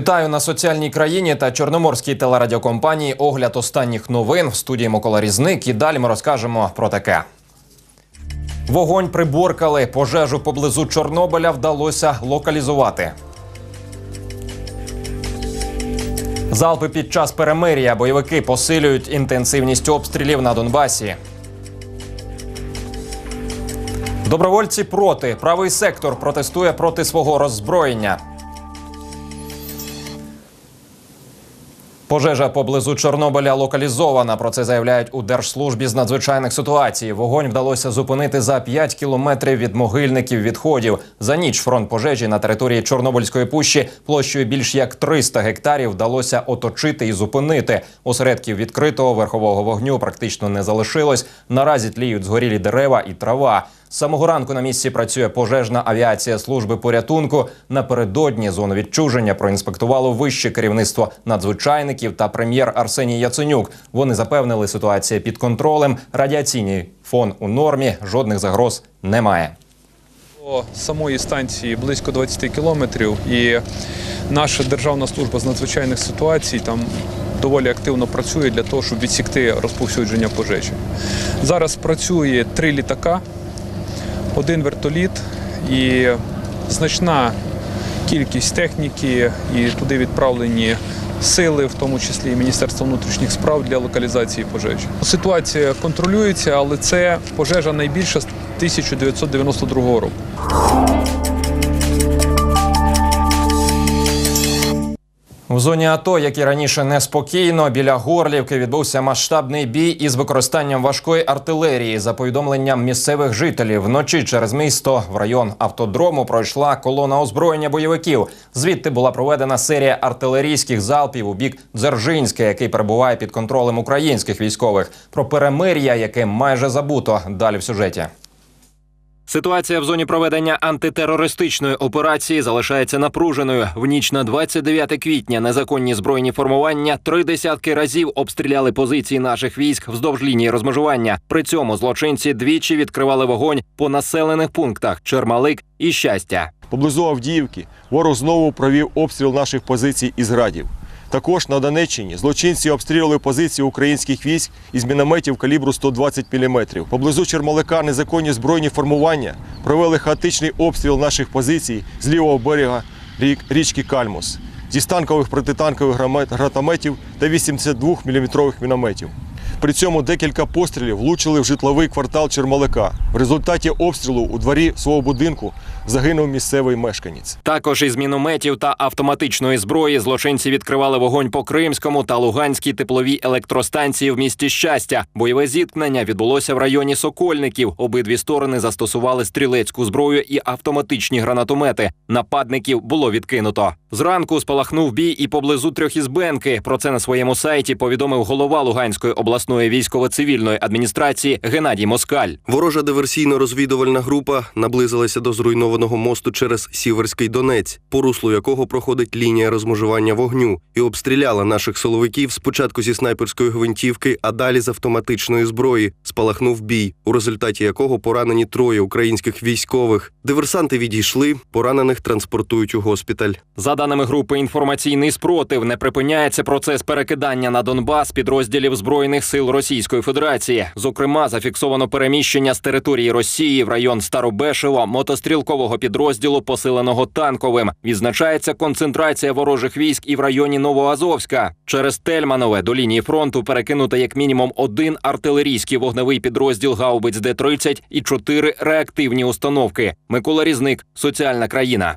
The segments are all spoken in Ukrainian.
Вітаю на соціальній країні та Чорноморській телерадіокомпанії. Огляд останніх новин в студії Микола Різник. І далі ми розкажемо про таке. Вогонь приборкали. Пожежу поблизу Чорнобиля вдалося локалізувати. Залпи під час перемир'я бойовики посилюють інтенсивність обстрілів на Донбасі. Добровольці проти. Правий сектор протестує проти свого роззброєння. Пожежа поблизу Чорнобиля локалізована. Про це заявляють у Держслужбі з надзвичайних ситуацій. Вогонь вдалося зупинити за 5 кілометрів від могильників відходів. За ніч фронт пожежі на території Чорнобильської пущі площею більш як 300 гектарів вдалося оточити і зупинити. Осередків відкритого верхового вогню практично не залишилось. Наразі тліють згорілі дерева і трава. З самого ранку на місці працює пожежна авіація служби порятунку. Напередодні зону відчуження проінспектувало вище керівництво надзвичайників та прем'єр Арсеній Яценюк. Вони запевнили, ситуація під контролем. Радіаційний фон у нормі, жодних загроз немає. До самої станції близько 20 кілометрів, і наша державна служба з надзвичайних ситуацій там доволі активно працює для того, щоб відсікти розповсюдження пожежі. Зараз працює три літака, один вертоліт і значна кількість техніки, і туди відправлені сили, в тому числі і Міністерство внутрішніх справ для локалізації пожежі. Ситуація контролюється, але це пожежа найбільша з 1992 року. В зоні АТО, як і раніше, неспокійно. Біля Горлівки відбувся масштабний бій із використанням важкої артилерії. За повідомленням місцевих жителів, вночі через місто в район автодрому пройшла колона озброєння бойовиків. Звідти була проведена серія артилерійських залпів у бік Дзержинська, який перебуває під контролем українських військових. Про перемир'я, яке майже забуто. Далі в сюжеті. Ситуація в зоні проведення антитерористичної операції залишається напруженою. В ніч на 29 квітня незаконні збройні формування три десятки разів обстріляли позиції наших військ вздовж лінії розмежування. При цьому злочинці двічі відкривали вогонь по населених пунктах Чермалик і щастя. Поблизу Авдіївки ворог знову провів обстріл наших позицій із градів. Також на Донеччині злочинці обстрілювали позиції українських військ із мінометів калібру 120 мм. Поблизу Чермалика незаконні збройні формування провели хаотичний обстріл наших позицій з лівого берега річки Кальмус зі станкових протитанкових гранатометів та 82-мм мінометів. При цьому декілька пострілів влучили в житловий квартал Чермалика. В результаті обстрілу у дворі свого будинку загинув місцевий мешканець. Також із мінометів та автоматичної зброї злочинці відкривали вогонь по Кримському та Луганській тепловій електростанції в місті щастя. Бойове зіткнення відбулося в районі Сокольників. Обидві сторони застосували стрілецьку зброю і автоматичні гранатомети. Нападників було відкинуто. Зранку спалахнув бій і поблизу Трьохізбенки. Про це на своєму сайті повідомив голова Луганської обласної військово-цивільної адміністрації Геннадій Москаль. Ворожа диверсійно-розвідувальна група наблизилася до зруйнованого мосту через Сіверський Донець, по руслу якого проходить лінія розмежування вогню, і обстріляла наших силовиків спочатку зі снайперської гвинтівки, а далі з автоматичної зброї. Спалахнув бій, у результаті якого поранені троє українських військових. Диверсанти відійшли, поранених транспортують у госпіталь. За даними групи інформаційний спротив, не припиняється процес перекидання на Донбас підрозділів збройних сил Російської Федерації. Зокрема, зафіксовано переміщення з території Росії в район Старобешево мотострілкового підрозділу, посиленого танковим. Відзначається концентрація ворожих військ і в районі Новоазовська. Через Тельманове до лінії фронту перекинуто як мінімум один артилерійський вогневий підрозділ гаубиць Д-30 і чотири реактивні установки. Микола Різник, соціальна країна.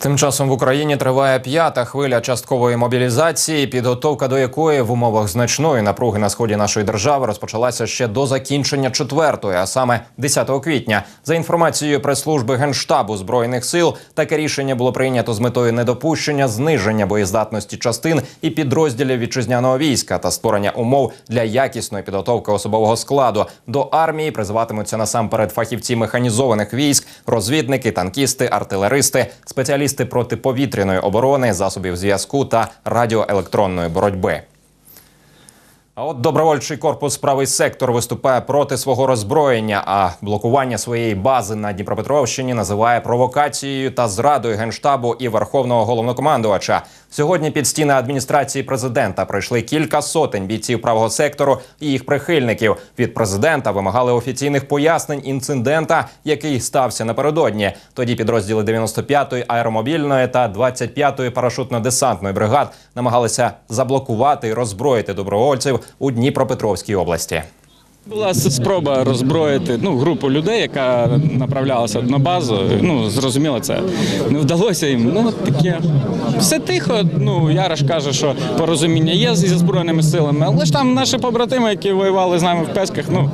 Тим часом в Україні триває п'ята хвиля часткової мобілізації, підготовка до якої в умовах значної напруги на сході нашої держави розпочалася ще до закінчення четвертої, а саме 10 квітня. За інформацією прес-служби генштабу збройних сил, таке рішення було прийнято з метою недопущення зниження боєздатності частин і підрозділів вітчизняного війська та створення умов для якісної підготовки особового складу. До армії призиватимуться насамперед фахівці механізованих військ, розвідники, танкісти, артилеристи, спеціалісти протиповітряної оборони, засобів зв'язку та радіоелектронної боротьби. А от добровольчий корпус правий сектор виступає проти свого роззброєння, а блокування своєї бази на Дніпропетровщині називає провокацією та зрадою генштабу і верховного головнокомандувача. Сьогодні під стіни адміністрації президента прийшли кілька сотень бійців правого сектору і їх прихильників. Від президента вимагали офіційних пояснень інцидента, який стався напередодні. Тоді підрозділи 95-ї аеромобільної та 25-ї парашутно-десантної бригад намагалися заблокувати і роззброїти добровольців у Дніпропетровській області. Була спроба роззброїти ну, групу людей, яка направлялася на базу. Ну, зрозуміло, це не вдалося їм. Ну, таке. Все тихо. Ну, Яраш каже, що порозуміння є зі збройними силами, але ж там наші побратими, які воювали з нами в Песках, ну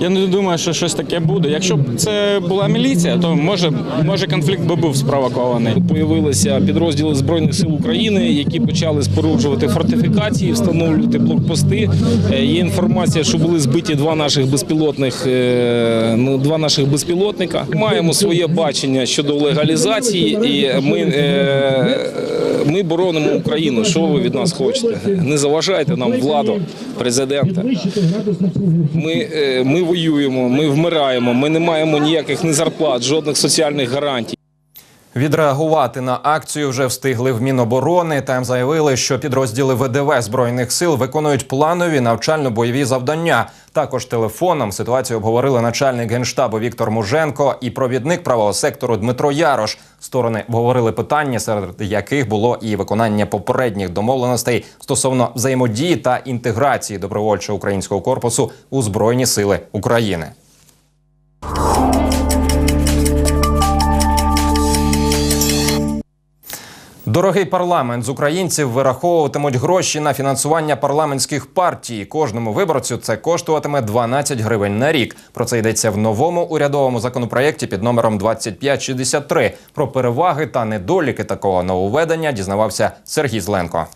я не думаю, що щось таке буде. Якщо б це була міліція, то може, може конфлікт би був спровокований. Появилися підрозділи збройних сил України, які почали споруджувати фортифікації, встановлювати блокпости. Е, Є інформація, що були збиті два наших безпілотних е, ну, два наших безпілотника. Маємо своє бачення щодо легалізації, і ми, е, ми боронимо Україну. Що ви від нас хочете? Не заважайте нам владу президента. Ми, е, ми воюємо, ми вмираємо. Ми не маємо ніяких ні зарплат, жодних соціальних гарантій. Відреагувати на акцію вже встигли в Міноборони. Там заявили, що підрозділи ВДВ збройних сил виконують планові навчально-бойові завдання. Також телефоном ситуацію обговорили начальник генштабу Віктор Муженко і провідник правого сектору Дмитро Ярош. Сторони обговорили питання, серед яких було і виконання попередніх домовленостей стосовно взаємодії та інтеграції добровольчого українського корпусу у збройні сили України. Дорогий парламент з українців вираховуватимуть гроші на фінансування парламентських партій. Кожному виборцю це коштуватиме 12 гривень на рік. Про це йдеться в новому урядовому законопроєкті під номером 2563. Про переваги та недоліки такого нововведення дізнавався Сергій Зленко.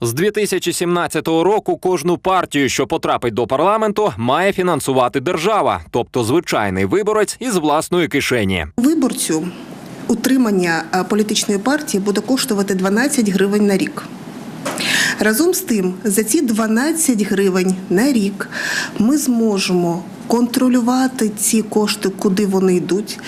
З 2017 року кожну партію, що потрапить до парламенту, має фінансувати держава, тобто звичайний виборець із власної кишені. Виборцю утримання е, політичної партії буде коштувати 12 гривень на рік. Разом з тим, за ці 12 гривень на рік ми зможемо контролювати ці кошти, куди вони йдуть.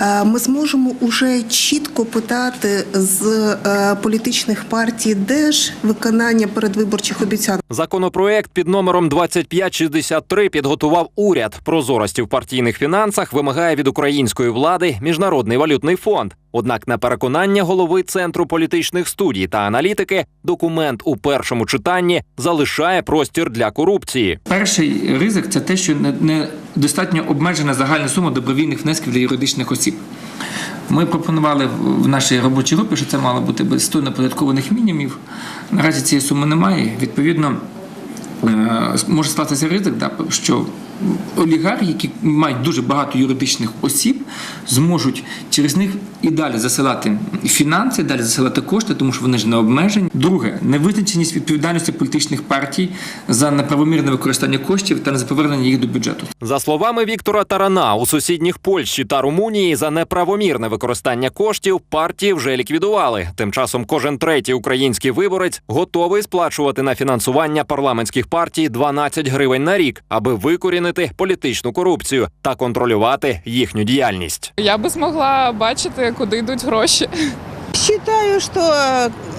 Е, Ми зможемо уже чітко питати з е, політичних партій, де ж виконання передвиборчих обіцянок. Законопроект під номером 2563 підготував уряд. Прозорості в партійних фінансах вимагає від української влади міжнародний валютний фонд. Однак, на переконання голови центру політичних студій та аналітики, документ у першому читанні залишає простір для корупції. Перший ризик це те, що не, не достатньо обмежена загальна сума добровільних внесків для юридичних осіб. Ми пропонували в нашій робочій групі, що це мало бути без 100 неподаткованих мінімумів. Наразі цієї суми немає. Відповідно, е, може статися ризик, що олігархи, які мають дуже багато юридичних осіб, зможуть через них і далі засилати фінанси, далі засилати кошти, тому що вони ж не обмежені. Друге, невизначеність відповідальності політичних партій за неправомірне використання коштів та незаповернення їх до бюджету. За словами Віктора Тарана, у сусідніх Польщі та Румунії за неправомірне використання коштів партії вже ліквідували. Тим часом кожен третій український виборець готовий сплачувати на фінансування парламентських партій 12 гривень на рік, аби викорінити політичну корупцію та контролювати їхню діяльність. Я би змогла бачити, куди йдуть гроші. Считаю, что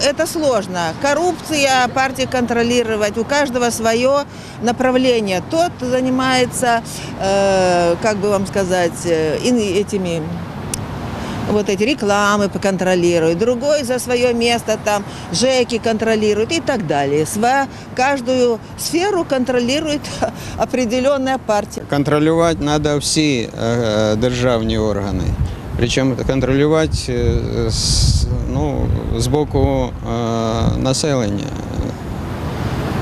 это сложно. Коррупция, партии контролировать, у каждого свое направление. Тот занимается, э, как бы вам сказать, э, ин- этими вот эти рекламы контролирует, другой за свое место там ЖЭКи контролирует и так далее. Сва, каждую сферу контролирует определенная партия. Контролювати треба всі е, державні органи. Причому контролювати е, з, ну, з боку е, населення.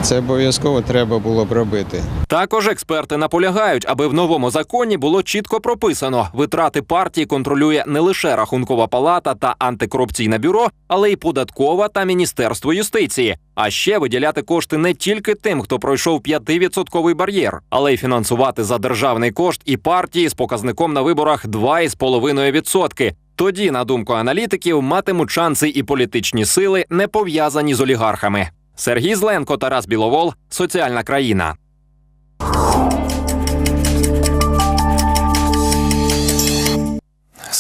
Це обов'язково треба було б робити. Також експерти наполягають, аби в новому законі було чітко прописано: витрати партії контролює не лише рахункова палата та антикорупційне бюро, але й податкова та міністерство юстиції. А ще виділяти кошти не тільки тим, хто пройшов 5% бар'єр, але й фінансувати за державний кошт і партії з показником на виборах 2,5%. Тоді, на думку аналітиків, матимуть шанси і політичні сили, не пов'язані з олігархами. Сергій Зленко, Тарас Біловол, Соціальна країна.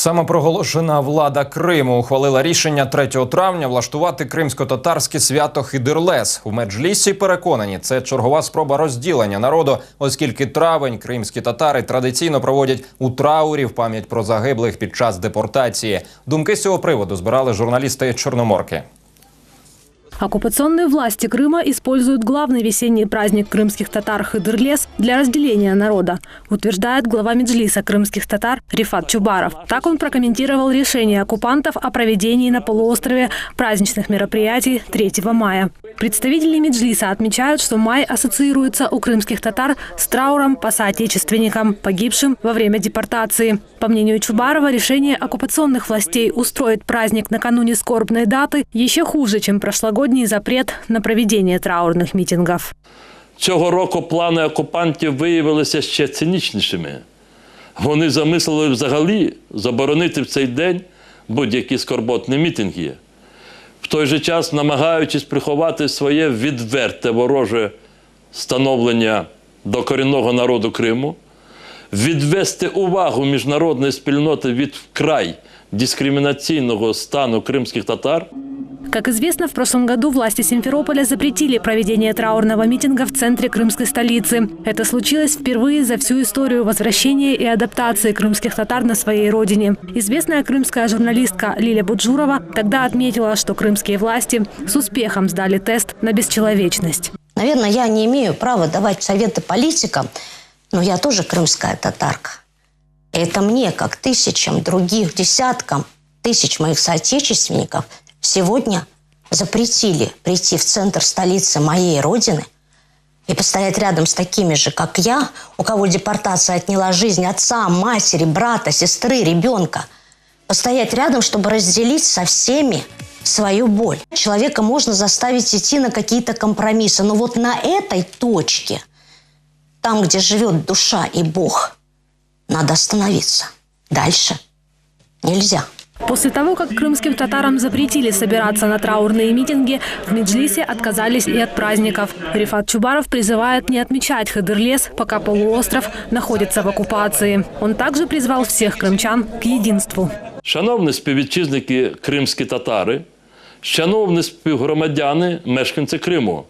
Самопроголошена влада Криму ухвалила рішення 3 травня влаштувати кримсько-татарське свято Хидирлес. У меджлісі переконані, це чергова спроба розділення народу, оскільки травень кримські татари традиційно проводять у траурі в пам'ять про загиблих під час депортації. Думки з цього приводу збирали журналісти Чорноморки. Оккупационные власти Крыма используют главный весенний праздник крымских татар Хыдырлес для разделения народа, утверждает глава Меджлиса крымских татар Рифат Чубаров. Так он прокомментировал решение оккупантов о проведении на полуострове праздничных мероприятий 3 мая. Представители Меджлиса отмечают, что май ассоциируется у крымских татар с трауром по соотечественникам, погибшим во время депортации. По мнению Чубарова, решение оккупационных властей устроить праздник накануне скорбной даты еще хуже, чем прошлогодний запрет на проведение траурных митингов. Цього року плани окупантів виявилися ще цинічнішими. Вони замислили взагалі заборонити в цей день будь-які скорботні мітинги, в той же час намагаючись приховати своє відверте вороже становлення до корінного народу Криму, відвести увагу міжнародної спільноти від вкрай дискримінаційного стану кримських татар. Как известно, в прошлом году власти Симферополя запретили проведение траурного митинга в центре крымской столицы. Это случилось впервые за всю историю возвращения и адаптации крымских татар на своей родине. Известная крымская журналистка Лиля Буджурова тогда отметила, что крымские власти с успехом сдали тест на бесчеловечность. Наверное, я не имею права давать советы политикам, но я тоже крымская татарка. Это мне, как тысячам других, десяткам тысяч моих соотечественников, сегодня запретили прийти в центр столицы моей родины и постоять рядом с такими же, как я, у кого депортация отняла жизнь отца, матери, брата, сестры, ребенка. Постоять рядом, чтобы разделить со всеми свою боль. Человека можно заставить идти на какие-то компромиссы, но вот на этой точке, там, где живет душа и Бог, надо остановиться. Дальше нельзя. После того, как крымским татарам запретили собираться на траурные митинги, в Меджлисе отказались и от праздников. Рифат Чубаров призывает не отмечать Хадырлес, пока полуостров находится в оккупации. Он также призвал всех крымчан к единству. Шановні співвітчизники кримські татари, шановні співгромадяни, мешканці Криму,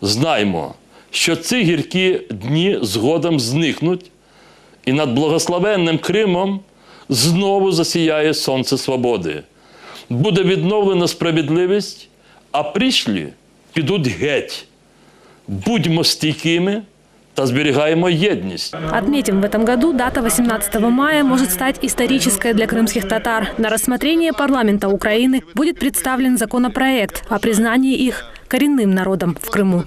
знаймо, що ці гіркі дні згодом зникнуть, і над благословенним Кримом знову засіяє сонце свободи. Буде відновлена справедливість, а прийшлі підуть геть. Будьмо стійкими та зберігаємо єдність. Отметим, в этом году дата 18 мая может стать исторической для крымских татар. На рассмотрение парламента Украины будет представлен законопроект о признании их коренным народом в Крыму.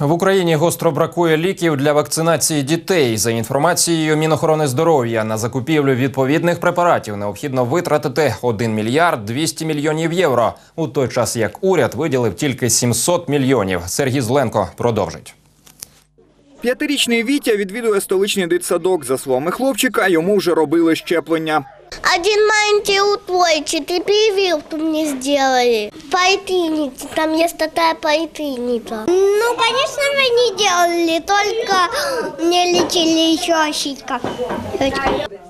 В Україні гостро бракує ліків для вакцинації дітей. За інформацією Мінохорони здоров'я на закупівлю відповідних препаратів необхідно витратити 1 мільярд 200 мільйонів євро. У той час як уряд виділив тільки 700 мільйонів. Сергій Зленко продовжить. П'ятирічний Вітя відвідує столичний дитсадок. За словами хлопчика, йому вже робили щеплення. Один маленький утойчик и прививку мне сделали. Поэтыница, там есть такая поэтыница. Ну, конечно же, не делали, только мне лечили еще щитка.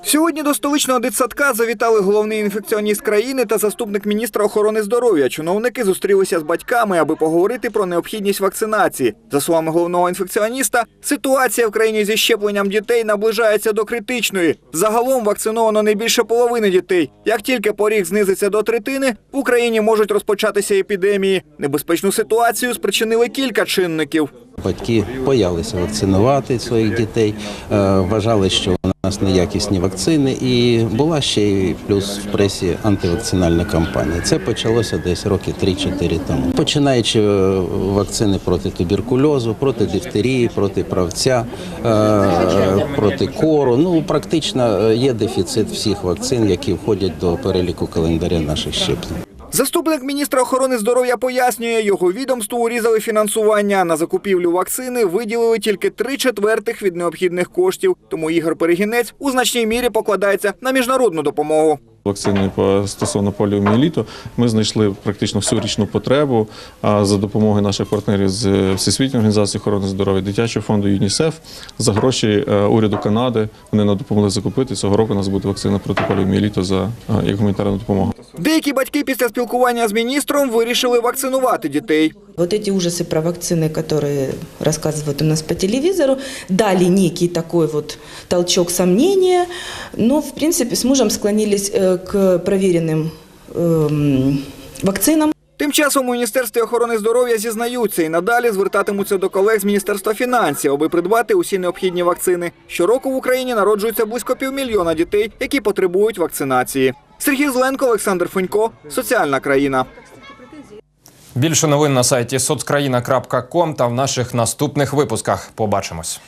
Сьогодні до столичного дитсадка завітали головний інфекціоніст країни та заступник міністра охорони здоров'я. Чиновники зустрілися з батьками, аби поговорити про необхідність вакцинації. За словами головного інфекціоніста, ситуація в країні зі щепленням дітей наближається до критичної. Загалом вакциновано не більше половини дітей. Як тільки поріг знизиться до третини, в Україні можуть розпочатися епідемії. Небезпечну ситуацію спричинили кілька чинників. Батьки боялися вакцинувати своїх дітей, е, вважали, що у нас неякісні вакцини, і була ще й плюс в пресі антивакцинальна кампанія. Це почалося десь роки 3-4 тому. Починаючи е, вакцини проти туберкульозу, проти дифтерії, проти правця, е, проти кору. Ну практично є дефіцит всіх вакцин, які входять до переліку календаря наших щеплень. Заступник міністра охорони здоров'я пояснює, його відомству урізали фінансування. На закупівлю вакцини виділили тільки три четвертих від необхідних коштів. Тому Ігор Перегінець у значній мірі покладається на міжнародну допомогу. Вакциною по стосовно поліомієліту ми знайшли практично всю річну потребу а, за допомогою наших партнерів з Всесвітньої організації охорони здоров'я, дитячого фонду ЮНІСЕФ за гроші е, уряду Канади. Вони нам допомогли закупити. Цього року у нас буде вакцина проти поліомієліту за е, як гуманітарна допомога. Деякі батьки після спілкування з міністром вирішили вакцинувати дітей. Вот эти ужасы про вакцины, которые рассказывают у нас по телевизору, дали некий такой вот толчок сомнения, но, в принципе, с мужем склонились э, к проверенным эм, вакцинам. Тим часом у міністерстві охорони здоров'я зізнаються і надалі звертатимуться до колег з міністерства фінансів, аби придбати усі необхідні вакцини. Щороку в Україні народжується близько півмільйона дітей, які потребують вакцинації. Сергій Зленко, Олександр Фенько, соціальна країна. Більше новин на сайті соцкраїна.ком та в наших наступних випусках. Побачимось.